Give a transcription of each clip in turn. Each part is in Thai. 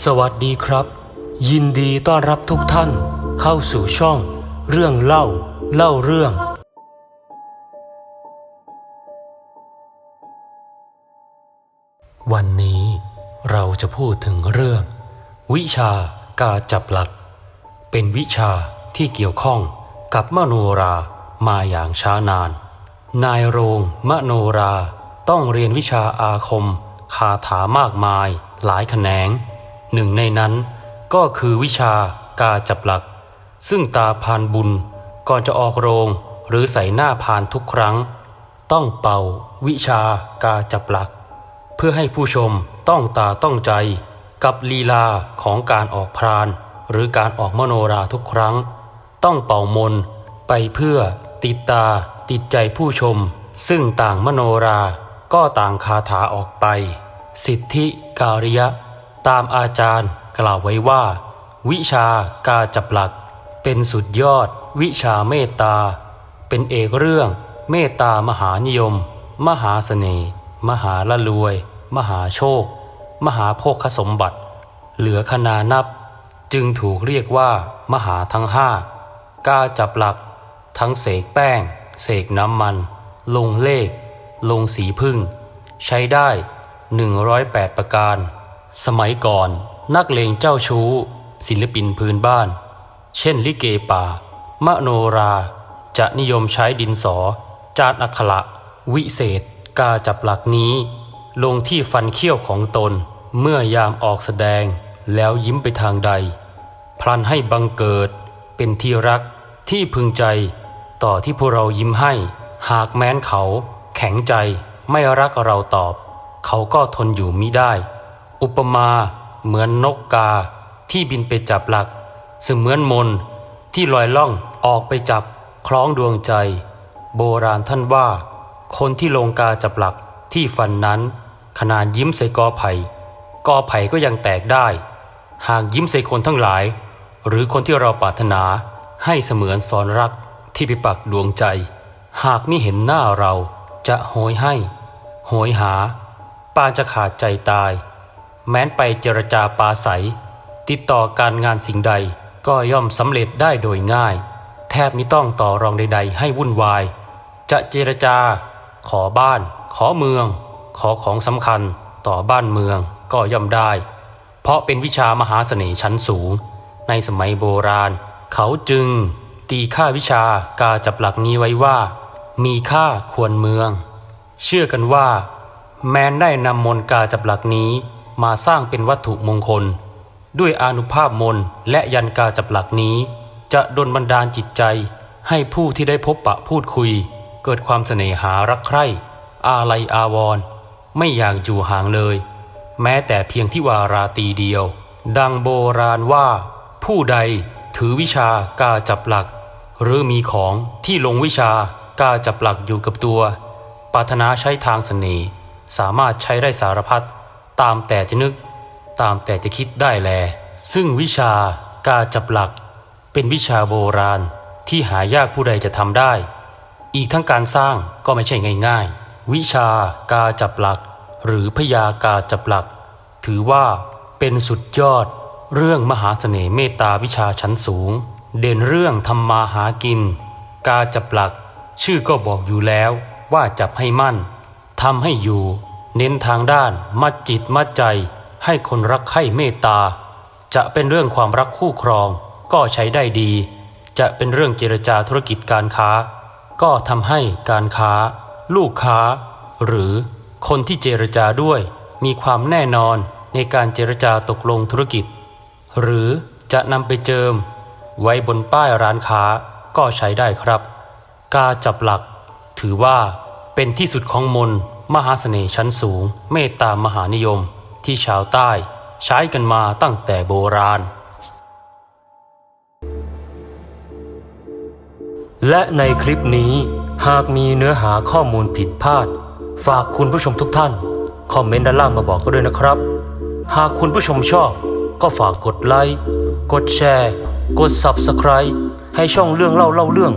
สวัสดีครับ ยินดีต้อนรับทุกท่านเข้าสู่ช่อง เรื่องเล่า เล่าเรื่อง วันนี้เราจะพูดถึงเรื่อง วิชากาจับหลัก เป็นวิชาที่เกี่ยวข้องกับมโนรามาอย่างช้านาน นายโรงมโนราต้องเรียนวิชาอาคม คาถามากมายหลายแขนง หนึ่งในนั้นก็คือวิชากาจับหลัก ซึ่งตาพานบุญก่อนจะออกโรงหรือใส่หน้าพานทุกครั้ง ต้องเป่าวิชากาจับหลัก เพื่อให้ผู้ชมต้องตาต้องใจกับลีลาของการออกพราน หรือการออกมโนราทุกครั้ง ต้องเป่ามนไปเพื่อติดตาติดใจผู้ชม ซึ่งต่างมโนราก็ต่างคาถาออกไป สิทธิการิยะ ตามอาจารย์กล่าวไว้ว่า วิชากาจับหลัก เป็นสุดยอด วิชาเมตตา เป็นเอกเรื่อง เมตตามหานิยม มหาเสน่ห์มหาละรวย มหาโชค มหาโภคสมบัติ เหลือขนานับ จึงถูกเรียกว่า มหาทั้งห้ากาจับหลัก ทั้งเสกแป้ง เสกน้ำมัน ลงเลข ลงสีพึ่ง ใช้ได้ 108 ประการ สมัยก่อนนักเลงเจ้าชู้ ศิลปินพื้นบ้าน เช่นลิเกป่า มโนรา จะนิยมใช้ดินสอ จาดอักขระวิเศษ กาจับหลักนี้ ลงที่ฟันเขี้ยวของตนเมื่อยามออกแสดงแล้วยิ้มไปทางใด พลันให้บังเกิด เป็นที่รักที่พึงใจ ต่อที่พวกเรายิ้มให้ หากแม้นเขา แข็งใจไม่รักเราตอบ เขาก็ทนอยู่มิได้ อุปมาเหมือนนกกาที่บินไปจับหลัก เสมือนมนต์ที่ลอยล่องออกไปจับคล้องดวงใจ โบราณท่านว่า คนที่ลงกาจับหลักที่ฟันนั้น ขนาดยิ้มใส่กอไผ่กอไผ่ก็ยังแตกได้ หากยิ้มใส่คนทั้งหลาย หรือคนที่เราปรารถนาให้เสมือนสอนรักที่ไปปักดวงใจ หากไมิเห็นหน้าเราจะโหยให้โหยหาปานจะขาดใจตาย แม้นไปเจรจาปาใสติดต่อการงานสิ่งใดก็ย่อมสำเร็จได้โดยง่าย แทบไมิต้องต่อรองใด ๆ ให้วุ่นวาย จะเจรจา ขอบ้าน ขอเมือง ขอของสำคัญต่อบ้านเมืองก็ย่อมได้ เพราะเป็นวิชามหาเสน่ห์ชั้นสูง ในสมัยโบราณ เขาจึง ตีค่าวิชากาจับหลักนี้ไว้ว่า มีค่าควรเมือง เชื่อกันว่า แม้นได้นำมนกาจับหลักนี้ มาสร้างเป็นวัตถุมงคล ด้วยอนุภาพมนต์และยันกาจับหลักนี้ จะดลบันดาลจิตใจให้ผู้ที่ได้พบปะพูดคุย เกิดความเสน่หารักใคร่ อาลัยอาวรณ์ไม่อยากอยู่ห่างเลย แม้แต่เพียงที่วาราตีเดียว ดังโบราณว่า ผู้ใดถือวิชากาจับหลัก หรือมีของที่ลงวิชากาจับหลักอยู่กับตัวปรารถนาใช้ทางเสน่ห์สามารถใช้ได้สารพัด ตามแต่จะนึก ตามแต่จะคิดได้แล ซึ่งวิชากาจับหลัก เป็นวิชาโบราณที่หายากผู้ใดจะทำได้ อีกทั้งการสร้างก็ไม่ใช่ง่ายๆ วิชากาจับหลัก หรือพยากาจับหลัก ถือว่าเป็นสุดยอด เรื่องมหาเสน่ห์เมตตาวิชาชั้นสูง เด่นเรื่องทำมาหากิน กาจับหลัก ชื่อก็บอกอยู่แล้วว่าจับให้มั่นทำให้อยู่ เน้นทางด้าน มัดจิตมัดใจ ให้คนรักใคร่เมตตา จะเป็นเรื่องความรักคู่ครอง ก็ใช้ได้ดี จะเป็นเรื่องเจรจาธุรกิจการค้า ก็ทำให้การค้า ลูกค้า หรือคนที่เจรจาด้วย มีความแน่นอนในการเจรจาตกลงธุรกิจ หรือจะนำไปเจิม ไว้บนป้ายร้านค้าก็ใช้ได้ครับ กาจับหลัก ถือว่าเป็นที่สุดของมนต์ มหาเสน่ห์ชั้นสูง เมตตามหานิยม ที่ชาวใต้ใช้กันมาตั้งแต่โบราณ และในคลิปนี้หากมีเนื้อหาข้อมูลผิดพลาด ฝากคุณผู้ชมทุกท่าน คอมเมนต์ด้านล่างมาบอกก็ด้วยนะครับ หากคุณผู้ชมชอบ ก็ฝากกดไลค์กดแชร์ กด Subscribe ให้ช่องเรื่องเล่าเล่าเรื่อง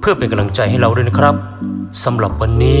เพื่อเป็นกำลังใจให้เราด้วยนะครับสำหรับวันนี้